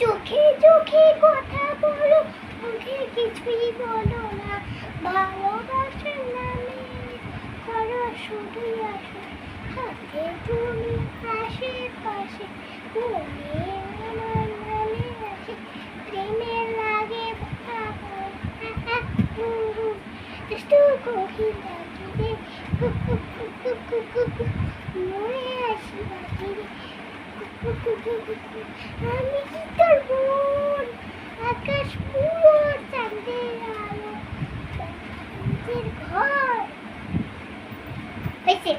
চোখে চোখে কথা বলো, মুখে কিছুই বলো না। ভালোবাসার নামে করো শুধু আসো। থাকে তুমি আশেপাশে তুমি আমার নামে আছে। প্রেমের লাগে দুষ্টু কোকিল ডাকিবে মনে আসি বাকিরে আমি ঘর হয়েছে